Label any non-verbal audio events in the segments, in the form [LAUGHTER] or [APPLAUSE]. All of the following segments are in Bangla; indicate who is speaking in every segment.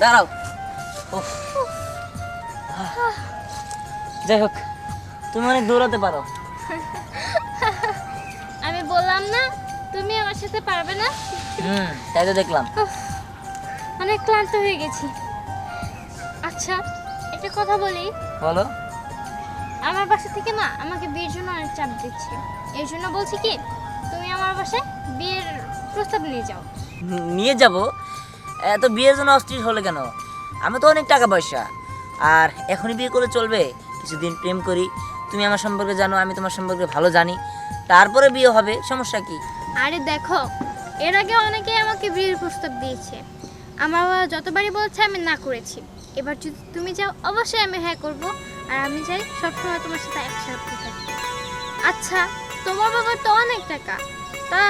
Speaker 1: দাঁড়াও। যাই হোক তুমি অনেক দৌড়াতে পারো। [LAUGHS]
Speaker 2: আমি বললাম না তুমি আমার সাথে পারবে না?
Speaker 1: হুম তাই তো দেখলাম।
Speaker 2: অনেক ক্লান্ত হয়ে গেছি। আচ্ছা একটা কথা বলি।
Speaker 1: বলো।
Speaker 2: আমার বাসা থেকে না আমাকে বিয়ের জন্য অনেক চাপ দিচ্ছে। এই জন্য বলছি কি তুমি আমার বাসায় বিয়ের প্রস্তাব নিয়ে যাও।
Speaker 1: নিয়ে যাব? এত বিয়ের জন্য অস্থির হলে কেন? আমি তো অনেক টাকা পয়সা আর এখনই বিয়ে করে চলবে কিছুদিন প্রেম করি তুমি আমার সম্পর্কে জানো আমি তোমার সম্পর্কে ভালো জানি। তারপরে বিয়ে হবে সমস্যা কি?
Speaker 2: আরে দেখো এর আগে অনেকেই আমাকে বিয়ের প্রস্তাব দিয়েছে। আমার বাবা যতবারই বলছে আমি না করেছি। এবার যদি তুমি যাও অবশ্যই আমি হ্যাঁ করব। আর আমি চাই সবসময় তোমার সাথে একসাথে থাকতে। আচ্ছা তোমার বাবা তো অনেক টাকা। তা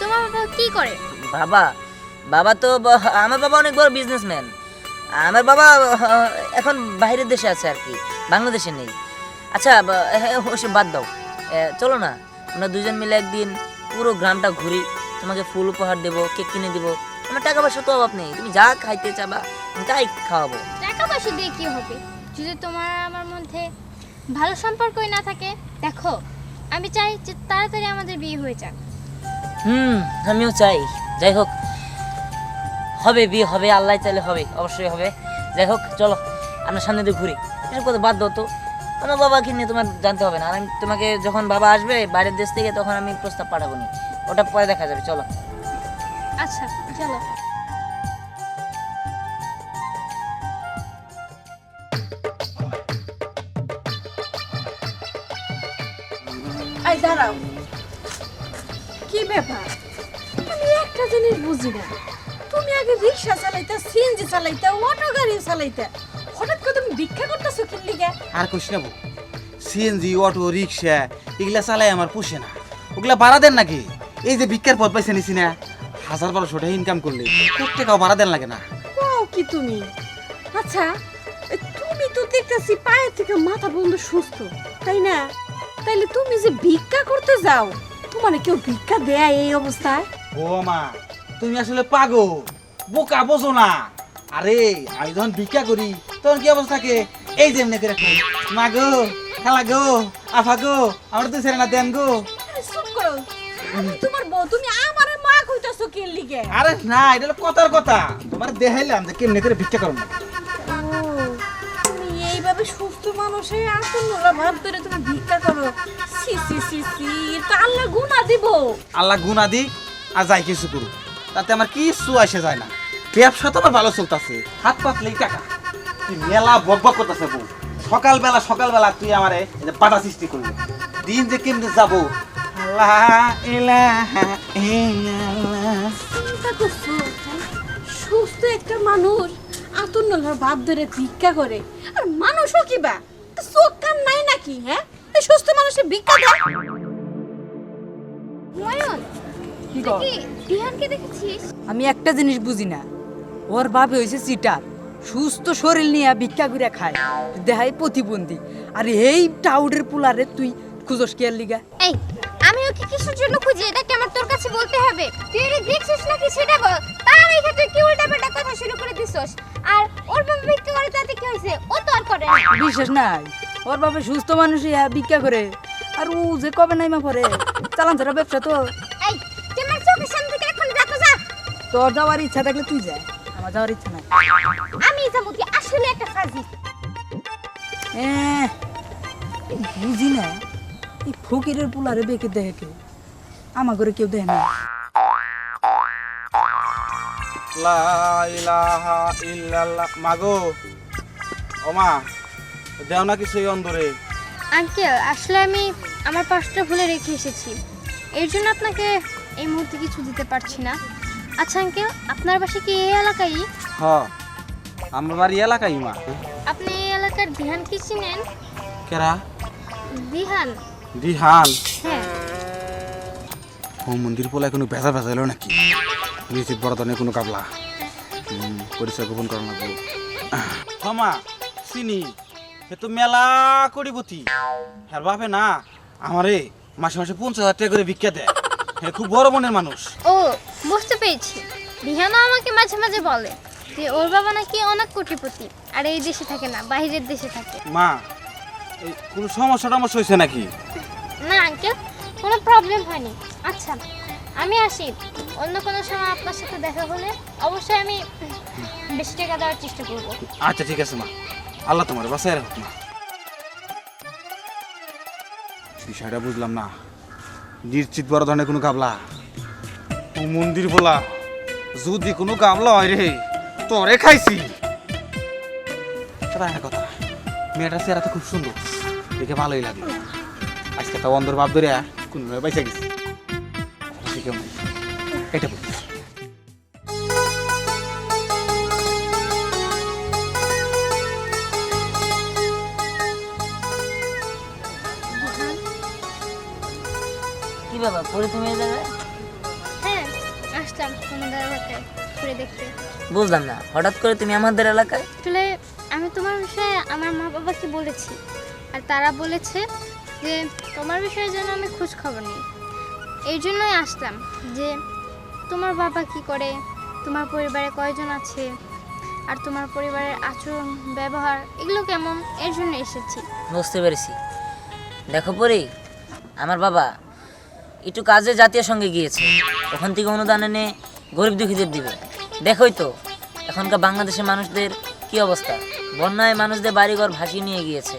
Speaker 2: তোমার বাবা কি করে?
Speaker 1: বাবা বাবা তো আমার বাবা অনেক বড় বিজনেসম্যান আমার বাবা এখন বাইরের দেশে আছে আর কি বাংলাদেশে নেই। আচ্ছা ওসব বাদ দাও। চলো না আমরা দুজন মিলে একদিন পুরো গ্রামটা ঘুরি তোমাকে ফুল উপহার দেবো কেক কিনে দেবো। আমার টাকা পয়সা তো অভাব নেই তুমি যা খাইতে চাবা তাই খাওয়াবো।
Speaker 2: টাকা পয়সা দিয়ে কি হবে? যদি তোমার আমার মধ্যে ভালো সম্পর্কই না থাকে দেখো আমি চাই যে তাড়াতাড়ি আমাদের বিয়ে হয়ে যাক।
Speaker 1: হুম আমিও চাই। যাই হোক হবে, বিয়ে হবে, আল্লাহ চাইলে হবে, অবশ্যই হবে। যাই হোক, চলো, আমরা সামনে দিয়ে ঘুরি। এসব কথা বাদ দাও তো আমার বাবাকে নিয়ে তোমার জানতে হবে না। আর আমি তোমাকে যখন বাবা আসবে, বাইরের দেশ থেকে, তখন আমি প্রস্তাব পাঠাবো নি ওটা পরে দেখা যাবে, চলো।
Speaker 2: আচ্ছা চলো।
Speaker 3: কি ব্যাপার? আমি একটা জিনিস বুঝি না। তুমি আগে রিক্সা চালাইতে সিএনজি চালাইতে অটো গাড়ি চালাইতে হঠাৎ করে তুমি ভিক্ষা করতেছো কি লিগে?
Speaker 4: আর কইস না বউ সিএনজি অটো রিক্সা এগুলা চালাই আমার পোষে না। ওগুলা ভাড়া দেন নাকি? এই যে ভিক্ষার পথ পাইছে নিছি না হাজার বারোশো টাকা ইনকাম করলে কোটি টাকাও ভাড়া দেন লাগে না।
Speaker 3: কও কি তুমি? আচ্ছা তুমি তো দেখতেছি পায়ের থেকে মাথা বন্ধ সুস্থ তাই না? তাইলে তুমি যে ভিক্ষা করতে যাও তোমার কেউ ভিক্ষা দেয় এই অবস্থায়?
Speaker 4: ও মা তুমি আসলে পাগো বোকা বোঝো না। আরে আমি যখন ভিক্ষা করি তখন কি অবস্থা থাকে? এই যে এমনি করে মা গো খালা গো আফা গো আমার তো ছেড়ে না দেন গো।
Speaker 3: আরে, চুপ করো। তোমার বউ তুমি আমারে মা কইতাছো কি লিগে?
Speaker 4: আরে না এটা হলো কথার কথা। তোমার দেখাইলাম যে কেমনি করে ভিক্ষা করো না
Speaker 3: তুমি এইভাবে সুস্থ মানুষের আত্মনোলা ভাব ধরে তুমি ভিক্ষা করো। সি সি সি সি এটা আল্লাহ গুণা দিব।
Speaker 4: আল্লাহ গুণা দিক আর যাই কিছু করুক। তাতে আমার কিছু আসে যায় না। ব্যবসা তো ভালো চলতেছে। হাত পাতলেই টাকা। তুই মেলা বক বক করতেছে বউ। সকালবেলা সকালবেলা তুই আমারে পাটা সৃষ্টি করবি দিন যে কেমনে যাব?
Speaker 3: হ্যাঁ? সুস্থ একটা মানুষ আত্মনোলার ভাব ধরে ভিক্ষা করে। আর মানুষও কি বা? চোখ কান নাই নাকি হ্যাঁ? এই সুস্থ মানুষের ভিক্ষা দেয়।
Speaker 5: কি
Speaker 2: বিহানকে দেখেছিস?
Speaker 5: আমি একটা জিনিস বুঝি না। ওর বাপে হয়েছে সিটার। সুস্থ শরীর নিয়ে ভিক্ষা করে খায়। দেহাই প্রতিবন্ধী। আর এই টাউডের পুলারে তুই খুঁজস কে লিগা?
Speaker 2: এই আমি ওকে কিসের জন্য খুঁজি? এটা কি আমার তোর কাছে বলতে হবে? তুই এটা দেখছিস নাকি সেটা বল? তার রেখে তুই কি উল্টা পাল্টা কথা শুরু করে দিছস? আর ওর বাবা ভিক্ষা করে তাতে কি হয়েছে? ও তো আর করে না।
Speaker 5: বিশেষ নাই। ওর বাপে সুস্থ মানুষ ইয়া ভিক্ষা করে। আর ও যে কবে নাইমা পরে চালান ছাড়া ব্যবসা তো।
Speaker 2: এই তুই আমার চোখের সামনে থেকে এখন যা তো যা।
Speaker 5: তোর যাওয়ার ইচ্ছা থাকলে তুই যা। আমার যাওয়ার ইচ্ছা নাই।
Speaker 2: আমি যাব তুই আসলে একটা
Speaker 5: এই বুঝি না এই ফকিরের পুলারে বেঁকে দেখে কেউ আমার ঘরে কেউ দেখে না
Speaker 4: লা ইলাহা ইল্লাল্লাহ। মাগো ও দেও না কিছু অন্দরে?
Speaker 2: আঙ্কেল আসলে আমি আমার পাঁচটা ভুলে রেখে এসেছি। এর জন্য আপনাকে এই মুহূর্তে কিছু দিতে পারছি না। আচ্ছা আঙ্কেল আপনার বাসা কি এই এলাকায়?
Speaker 4: হ আমার বাড়ি এলাকায় মা।
Speaker 2: আপনি এই এলাকার দিহান কি চিনেন?
Speaker 4: কেরা?
Speaker 2: দিহান
Speaker 4: দিহান
Speaker 2: হ্যাঁ।
Speaker 4: ও মন্দির পোলায় কোনো ভেজা ভেজা এলো নাকি? নিশ্চিত বড় ধরনের কোনো কাবলা পরিচয় গোপন করা লাগবে। ক্ষমা চিনি। সে তো মেলা করিবতি। হ্যাঁ বাপে না আমারে মাসে মাসে পঞ্চাশ হাজার টাকা করে ভিক্ষা দেয়। হ্যাঁ খুব বড় মনের মানুষ।
Speaker 2: ও বুঝতে পেরেছি দিহানও আমাকে মাঝে মাঝে বলে যে ওর বাবা নাকি অনেক কোটিপতি আর এই দেশে থাকে না বাইরের দেশে থাকে।
Speaker 4: মা এই কোনো সমস্যা টমস্যা হয়েছে নাকি?
Speaker 2: না আঙ্কেল কোনো প্রবলেম হয়নি। আচ্ছা আমি আসি। অন্য কোনো সময় আপনার সাথে দেখা হলে অবশ্যই আমি বেশি টাকা দেওয়ার চেষ্টা করব।
Speaker 4: আচ্ছা ঠিক আছে মা। আল্লাহ তোমার বাসায় রাখুক মা। বিষয়টা বুঝলাম না। নিশ্চিত বড় ধরনের কোনো গাবলা। ও মন্দির বলা যদি কোনো গামলা হয় রে তোরে খাইছি। সেটা একটা কথা মেয়েটার চেহারা তো খুব সুন্দর দেখে ভালোই লাগে। আজকে তো অন্ধর ভাব ধরে কোন বাইসা গেছি। ঠিক এটা বলছি
Speaker 1: কি বাবা পরে তুমি
Speaker 2: আসলাম এলাকায় ঘুরে দেখতে।
Speaker 1: বুঝলাম না হঠাৎ করে তুমি আমাদের এলাকায়?
Speaker 2: আসলে আমি তোমার বিষয়ে আমার মা বাবাকে বলেছি আর তারা বলেছে যে তোমার বিষয়ে যেন আমি খোঁজ খবর নিই। এই জন্যই আসলাম যে তোমার বাবা কি করে তোমার পরিবারে কয়জন আছে আর তোমার পরিবারের আচরণ ব্যবহার এগুলো কেমন এর জন্য এসেছি।
Speaker 1: বুঝতে পেরেছি। দেখো পরি আমার বাবা একটু কাজে জাতীয় সঙ্গে গিয়েছে। ওখান থেকে অনুদান এনে গরিব দুঃখীদের দিবে। দেখোই তো এখনকার বাংলাদেশের মানুষদের কি অবস্থা? বন্যায় মানুষদের বাড়িঘর ভাসিয়ে নিয়ে গিয়েছে।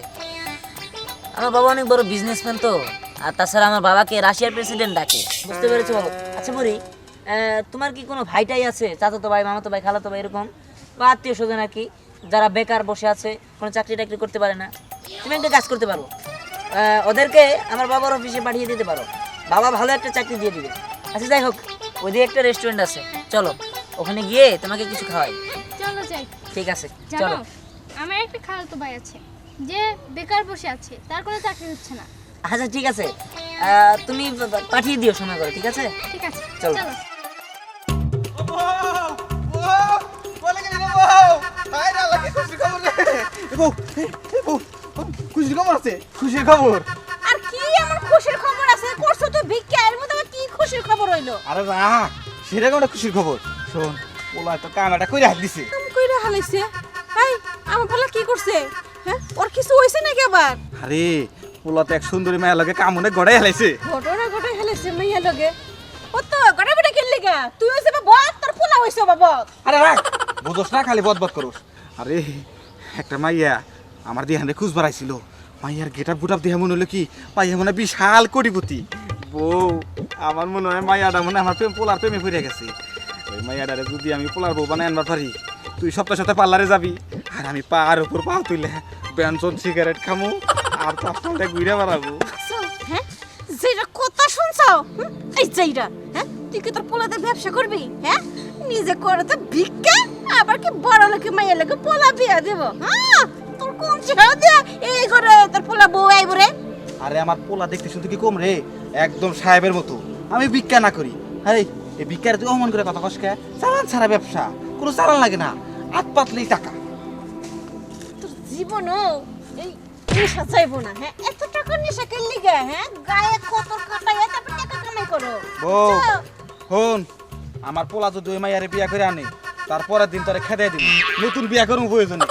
Speaker 1: আমার বাবা অনেক বড় বিজনেসম্যান তো আর তাছাড়া আমার বাবাকে রাশিয়ার প্রেসিডেন্ট ডাকে। বুঝতে পেরেছ? বাবু আচ্ছা আহ, তোমার কি কোনো ভাইটাই আছে? চাচাতো ভাই মামাতো ভাই খালাতো ভাই এরকম? বা আত্মীয় স্বজন আর কি যারা বেকার বসে আছে কোনো চাকরি টাকরি করতে পারে না? তুমি একটা কাজ করতে পারো। ওদেরকে আমার বাবার অফিসে পাঠিয়ে দিতে পারো। বাবা ভালো একটা চাকরি দিয়ে দিবে। আচ্ছা যাই হোক ওইদিকে একটা রেস্টুরেন্ট আছে চলো ওখানে গিয়ে তোমাকে কিছু খাওয়াই
Speaker 2: চলো যাই
Speaker 1: ঠিক আছে চলো
Speaker 2: আমার একটা খালাতো ভাই আছে যে বেকার বসে আছে তার কোনো চাকরি হচ্ছে না
Speaker 1: আচ্ছা ঠিক আছে তুমি পাঠিয়ে দিও সময় করে ঠিক আছে
Speaker 2: ঠিক আছে
Speaker 1: চলো।
Speaker 4: খুশির খবর আছে খুশির খবর
Speaker 3: আর কি আমার খুশির খবর আছে করছ তো ভিক্ষা এর খুশির খবর হইল।
Speaker 4: আরে না সেরকম একটা খুশির খবর। শোন ওলা তো কামাটা কইরা হাত দিছে।
Speaker 3: কাম কইরা হালাইছে? এই আমার বলা কি করছে? হ্যাঁ ওর কিছু হইছে নাকি আবার?
Speaker 4: আরে পোলা তো এক সুন্দরী মায়ের লগে কামনে গড়াই হেলাইছে।
Speaker 3: ঘটনা ঘটে হেলেছে মাইয়া লগে। ও তো গড়া বেটা কিনলি গা তুই হইছে বাবা তোর পোলা হইছে বাবা।
Speaker 4: আরে রাখ বুঝোস না খালি বদবদ করোস। আরে একটা মাইয়া আমার দিহানে খুঁজ বাড়াইছিল। মাইয়ার গেট আপ গুটাপ দেহা মনে হলো কি মাইয়া মনে বিশাল কোটিপতি। বউ আমার মনে হয় মাইয়াটা মনে আমার প্রেম পোলার প্রেমে পড়ে গেছে। ওই মাইয়াটারে যদি আমি পোলার বউ বানাই আনবার পারি তুই সপ্তাহে সপ্তাহে পার্লারে যাবি। আর আমি পার উপর পা তুইলে ব্যঞ্জন সিগারেট খামু আর তার সাথে ঘুরে বেড়াবো
Speaker 3: হ্যাঁ? যেটা কথা শুনছো এই যেইটা হ্যাঁ? তুই কি তোর পোলাতে ব্যবসা করবি হ্যাঁ? নিজে করে তো ভিক্ষা আবার কি বড় লোকে মাইয়া লোকে পোলা বিয়া দেব হ্যাঁ? তোর কোন ছেড়ে দে এই করে তোর পোলা বউ আইব রে।
Speaker 4: আরে আমার পোলা দেখতে শুনতে কি কম রে? একদম সাহেবের মতো। আমি ভিক্ষা না করি। আরে এই ভিক্ষার তুই অমন করে কথা কসকে চালান ছাড়া ব্যবসা কোনো চালান লাগে না। হাত পাতলেই টাকা।
Speaker 3: তোর জীবনও এই নেশা চাইব না হ্যাঁ? এত টাকা নেশা কিনলি গে হ্যাঁ? গায়ে কত কাটায় তারপর টাকা কামাই করো।
Speaker 4: হন আমার পোলা যদি ওই মাইয়ারে বিয়া করে আনে তারপরের দিন তোরে খেদে দিন নতুন বিয়া করুন প্রয়োজনে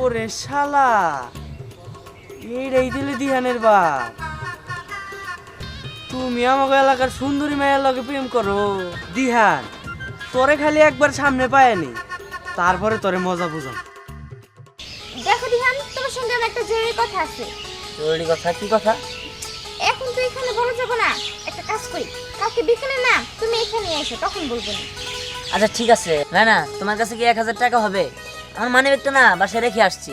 Speaker 6: ওরে শালা। এইটাই দিলে দিহানের বাপ। তুমি আমাকে এলাকার সুন্দরী মেয়ের লগে প্রেম করো। দিহান তোরে খালি একবার সামনে পায়নি তারপরে তোরে মজা বুঝাম।
Speaker 2: দেখো দিহান তোমার সঙ্গে আমার একটা জরুরি কথা আছে।
Speaker 1: জরুরি কথা? কি কথা?
Speaker 2: এখন তো এখানে বলা যাবে না। একটা কাজ করি। কালকে বিকেলে না তুমি এখানে এসো তখন বলব। না
Speaker 1: আচ্ছা ঠিক আছে। না না তোমার কাছে কি এক হাজার টাকা হবে? আমার মানে ব্যাগটা না বাসায় রেখে আসছি।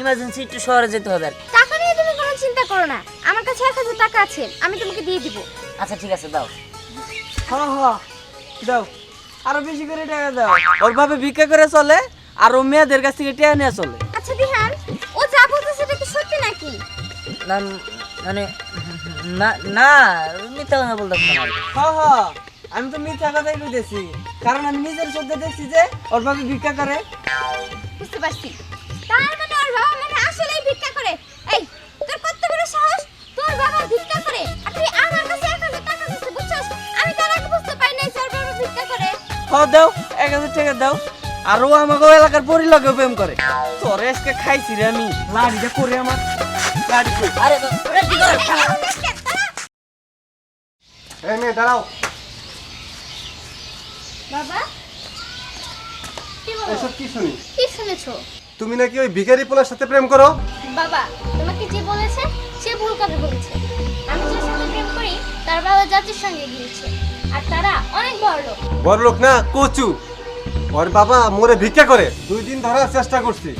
Speaker 1: ইমার্জেন্সি একটু শহরে যেতে হবে আর কি।
Speaker 2: টাকা নিয়ে তুমি কোনো চিন্তা করো না। আমার কাছে এক হাজার টাকা আছে আমি তোমাকে দিয়ে দিব।
Speaker 1: আচ্ছা ঠিক আছে দাও।
Speaker 6: হ হ দাও। আরও বেশি করে টাকা দাও। ওর ভাবে ভিক্ষা করে চলে আর ও মেয়েদের কাছ থেকে টেয়া নিয়ে চলে।
Speaker 2: আচ্ছা দিহান ও যা বলছে সেটা কি সত্যি নাকি?
Speaker 1: না মানে না না মিথ্যা কথা বলতে না।
Speaker 6: হ হ আমি তো মিথ্যা কথাই কইতেছি। কারণ আমি নিজের চোখে দেখছি যে ওর বাবু ভিক্ষা করে।
Speaker 2: বুঝতে পারছি। তার মানে ওর বাবা মানে আসলেই ভিক্ষা করে। এই তোর কত বড় সাহস?
Speaker 6: তোর বাবা ভিক্ষা করে। আর তুই আমার কাছে 1000 টাকা
Speaker 2: দিছিস বুঝছস? আমি তার আগে বুঝতে পাই নাই তোর বাবা ভিক্ষা করে।
Speaker 6: হো দাও 1000 টাকা দাও। আর ও আমাকে এলাকার পরি লাগে প্রেম করে। তোর এসকে খাইছি রে আমি। লাড়ি লাড়িটা করে আমার। লাড়ি
Speaker 1: আরে দাও
Speaker 7: এই মেয়ে দাঁড়াও।
Speaker 2: বাবা?
Speaker 7: এসব কি শুনি?
Speaker 2: কি শুনেছো?
Speaker 7: তুমি নাকি ওই ভিখারি পোলার সাথে প্রেম করো?
Speaker 2: বাবা তোমাকে যে বলেছে সে ভুল কথা বলেছে। আমি যে সাথে প্রেম করি তার বাবা জাতির সঙ্গে গিয়েছে আর তারা অনেক বড় লোক।
Speaker 7: বড় লোক না কচু। ওর বাবা মোরে ভিক্ষা করে দুই দিন ধরার চেষ্টা করছি।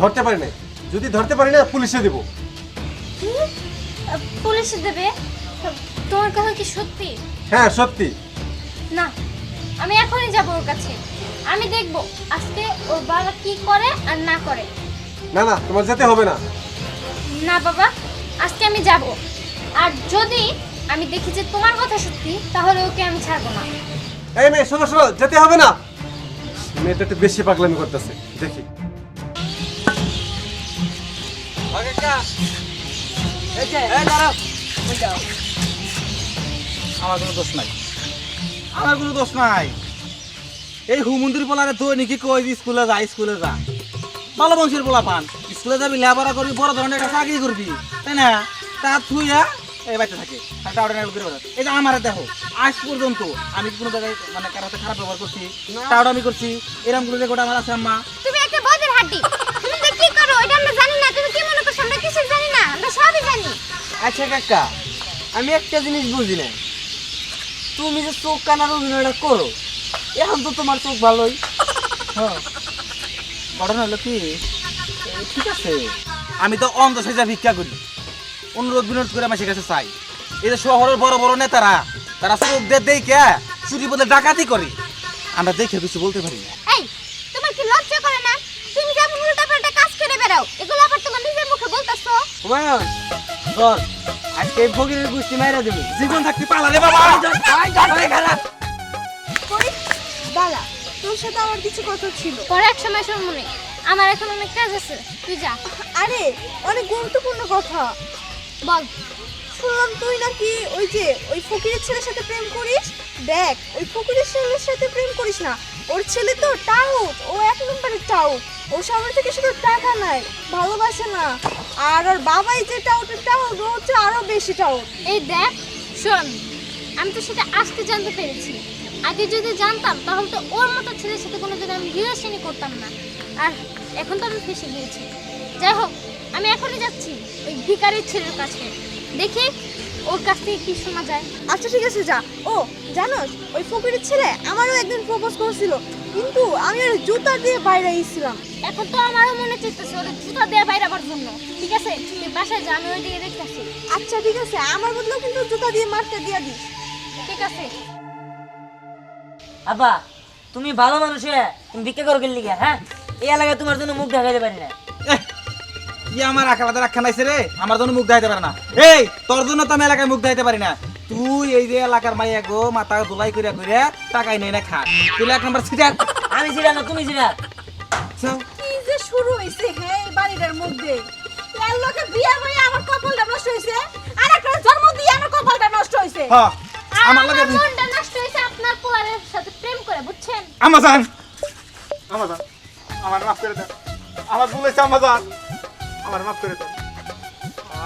Speaker 7: ধরতে পারি না যদি ধরতে পারি না পুলিশে দেবো।
Speaker 2: পুলিশে দেবে? তোমার কথা কি সত্যি?
Speaker 7: হ্যাঁ সত্যি।
Speaker 2: না আমি এখনই যাব ওর কাছে। আমি দেখব আজকে ওর বাবা কি করে আর না করে।
Speaker 7: না না তোমার যেতে হবে না।
Speaker 2: না বাবা আজকে আমি যাব। আর যদি আমি দেখি যে তোমার কথা সত্যি তাহলে ওকে আমি ছাড়বো না।
Speaker 7: এই মেয়ে শোনো শোনো যেতে হবে না। মেয়েটা একটু বেশি পাগলামি করতেছে দেখি।
Speaker 4: আমার কোনো দোষ নাই। আমার কোনো দোষ নাই। এই হুমন্দির পোলারে তুই নাকি কই যে স্কুলে যা স্কুলে যা। ভালো বংশের পোলা পান। স্কুলে যাবি লেখাপড়া করবি বড় ধরনের একটা চাকরি করবি। তাই না? তা তুই এই বাচ্চা থাকে। এই যে আমার দেখো আজ পর্যন্ত আমি কোনো জায়গায় মানে কারও সাথে খারাপ ব্যবহার করছি তাওটা আমি করছি। এরকম কোনো রেকর্ড আমার আছে আম্মা?
Speaker 2: তুমি একটা বদের হাড্ডি। তুমি যে কি করো এটা আমরা জানি না। তুমি কি মনে করছ আমরা কিছু জানি না? আমরা সবই জানি।
Speaker 6: আচ্ছা কাকা আমি একটা জিনিস বুঝি না তুমি যে চোখ কানার অভিনয়টা করো এখন তো তোমার চোখ ভালোই।
Speaker 4: হ্যাঁ। ঘটনা হলো কি? ঠিক আছে। আমি তো অন্ধ সেজা ভিক্ষা করি। অনুরোধ বিনোদ করে আমার কাছে চাই। এই যে শহরের বড় বড় নেতারা তারা চোখ দিয়ে দেখে চুরি বলে ডাকাতি করে। আমরা দেখে কিছু বলতে পারি না।
Speaker 2: এই তোমার কি লজ্জা করে না? তুমি যেমন উল্টা পাল্টা কাজ করে বেড়াও এগুলো আবার তোমার নিজের মুখে বলতাছো?
Speaker 6: ধর। এই ফকিরের গুষ্টি মাইরা দেবো।
Speaker 4: জীবন থাকতে পালা রে বাবা।
Speaker 3: দাঁড়া তোর সাথে আমার কিছু কথা ছিল।
Speaker 2: পরে এক সময় শোন মনে আমার এখন অনেক কাজ আছে। তুই যা।
Speaker 3: আরে অনেক গুরুত্বপূর্ণ কথা।
Speaker 2: বল।
Speaker 3: শুনলাম তুই নাকি ওই যে ওই ফকিরের ছেলের সাথে প্রেম করিস? দেখ ওই ফকিরের ছেলের সাথে প্রেম করিস না। ওর ছেলে তো টাউট ও এক নম্বরের টাউট। ওর সামনে থেকে শুধু টাকা নাই ভালোবাসে না। আর ওর বাবাই যে টাউটের টাউট ও হচ্ছে আরও বেশি টাউট।
Speaker 2: এই দেখ শোন আমি তো সেটা আজকে জানতে পেরেছি। আগে যদি জানতাম তাহলে তো ওর মতো ছেলের সাথে কোনো দিন আমি রিলেশনই করতাম না। আর এখন তো আমি ফেসে গিয়েছি। যাই হোক আমি এখনই যাচ্ছি ওই ভিকারির ছেলের কাছে। দেখি ওর কাছ থেকে কি শোনা যায়।
Speaker 3: আচ্ছা ঠিক আছে যা। ও জানোস ওই ফকিরের ছেলে আমারও একদিন প্রপোজ করেছিল। কিন্তু আমি ওর জুতা দিয়ে বাইরে এসেছিলাম
Speaker 2: এখন তো আমারও মনে চাইতেছে ওর জুতা দেওয়া বাইরাবার জন্য। ঠিক আছে? তুই বাসায় যা আমি ওই দিকে দেখতেছি।
Speaker 3: আচ্ছা ঠিক আছে। আমার বদলেও কিন্তু জুতা দিয়ে মারতে দিয়ে দিস।
Speaker 2: ঠিক আছে।
Speaker 1: আব্বা তুমি ভালো মানুষ হয়ে তুমি ভিক্ষা করো গেলি হ্যাঁ? এই এলাকায় তোমার জন্য মুখ দেখাইতে পারি না।
Speaker 4: কি আমার আকালাতে রাখা নাইছে রে আমার জন্য মুখ দেখাইতে পারে না। এই তোর জন্য তো আমি এলাকায় মুখ দেখাইতে পারি না। তুই এই যে এলাকার মাইয়া গো মাথা দোলাই করিয়া করিয়া টাকাই নেই না খা তুই এক নম্বর সিটার
Speaker 1: আমি ছিলাম না তুমি ছিলা
Speaker 3: কি যে শুরু হইছে হে এই বাড়িটার মধ্যে? এর লোকে বিয়ে হয়ে আমার কপালটা নষ্ট হইছে আর একটা জন্ম দিয়ে আমার কপালটা নষ্ট হইছে।
Speaker 4: হ্যাঁ আমার লাগে
Speaker 2: মনটা নষ্ট হয়েছে আপনার পোলারের সাথে প্রেম করে বুঝছেন?
Speaker 4: আমাজান।
Speaker 7: আমাজান আমার মাফ করে দেন। আমার হয়েছে আমাজান। আমার মাফ করে দেন।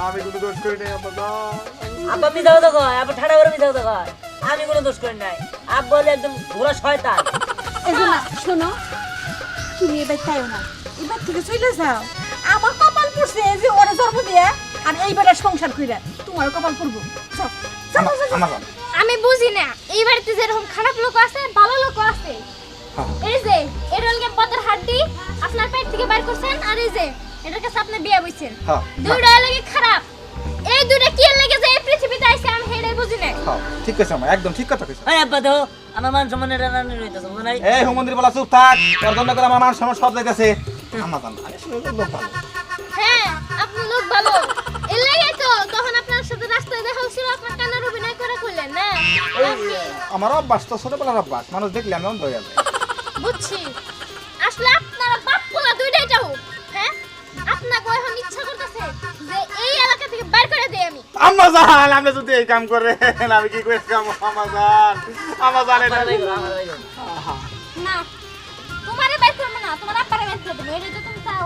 Speaker 7: আমি কোনো দোষ করি নাই আমাজান
Speaker 1: আব্বা মিথ্যা কথা কয় আব্বা ঠাড়া করে মিথ্যা কথা কয়। আমি কোনো দোষ করি নাই। আব্বা হলে একদম ঘোরা শয়তান।
Speaker 3: এই না শোনো তুমি এবার তাইও না এবার থেকে চলে যাও। আমার কপাল পড়ছে যে ওরে জন্ম দিয়ে আর এইবারে সংসার কইরা তোমার কপাল পড়ব। যাও যাও, যাও, যাও।
Speaker 2: আমি বুঝি না এই বাড়িতে যেরকম খারাপ লোক আছে ভালো লোক আছে। এই যে এর হলকে পদের হাড্ডি আপনার পেট থেকে বাইর করছেন আর এই যে এটার কাছে আপনি বিয়ে বইছেন।
Speaker 7: হ্যাঁ,
Speaker 2: দুইটা লাগে খারাপ। এই দুইটা কি লাগে যে এই পৃথিবীতে আইছে আমি হেডাই বুঝি না
Speaker 7: হ্যাঁ ঠিক আছে আমার একদম ঠিক কথা কইছো।
Speaker 1: আরে আব্বা দেখো আমার মান সম্মানের রান্না রইতেছে বুঝো নাই?
Speaker 4: এই হুমন্দির বলা চুপ থাক। তোর জন্য করে আমার মান সম্মান সব যাইতেছে। তো লোক ভালো।
Speaker 2: হ্যাঁ আপনি লোক ভালো। এর লাগে তো তখন আপনার সাথে রাস্তায় দেখা হচ্ছিল আপনার কান্নার অভিনয় করে কইলেন না? আমি-
Speaker 7: আমার অভ্যাস তো ছোটবেলার অভ্যাস মানুষ দেখলে আমি অন্ধ হয়ে যাবে।
Speaker 2: বুঝছি। আসলে আপনারা বাপ বের করে দেই আমি।
Speaker 7: আমাজান আপনি যদি এই কাম করেন আমি কি করে কাম? আমাজান আমাজান এটা।
Speaker 2: না তোমারে বাইর করব না তোমার আব্বারে বাইর করে দেবো এটা তো তুমি চাও।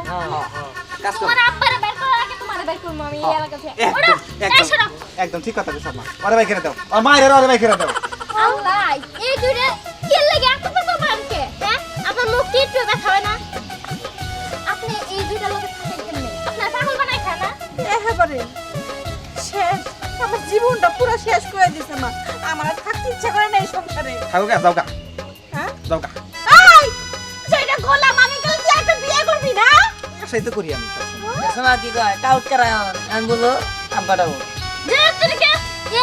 Speaker 4: কাজ কর।
Speaker 2: তোমার আব্বারে বাইর করার আগে তোমারে বাইর করব আমি এই এলাকা থেকে
Speaker 7: একদম একদম ঠিক কথা কইছ মা ওরে ভাই করে দাও আর মায়ের ওরে ভাই করে দাও
Speaker 2: আল্লাহ এই দুইটা কে লাগে? এত তো তোমারকে হ্যাঁ? আপনার মুখ কি একটু ব্যথা হয় না? আপনি এই দুইটা লোকের
Speaker 3: একেবারে। শেষ। আমার জীবনটা পুরো শেষ করে দিছে মা। আমার আর থাকতে ইচ্ছা করে না এই সংসারে।
Speaker 4: থাকো গা যাও গা।
Speaker 3: হ্যাঁ?
Speaker 4: যাও গা।
Speaker 3: এই যেটা গোলাম আমি কাল তুই একটা বিয়ে করবি না?
Speaker 4: সেই তো করি আমি।
Speaker 1: দেখছ মা কি কয়? টাউট করা আমি বলব আব্বা টাউট
Speaker 2: যে তোরকে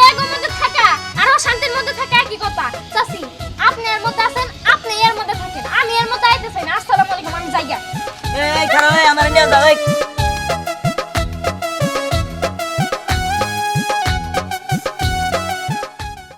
Speaker 2: এগোর মধ্যে থাকা। আর শান্তির মধ্যে থাকা একই কথা। চাচি আপনি এর মধ্যে আছেন আপনি এর মধ্যে থাকেন। আমি এর মধ্যে আইতে চাই না। আসসালামু আলাইকুম আমি যাইয়া
Speaker 1: এই খারাপ আমার নিয়ে যাও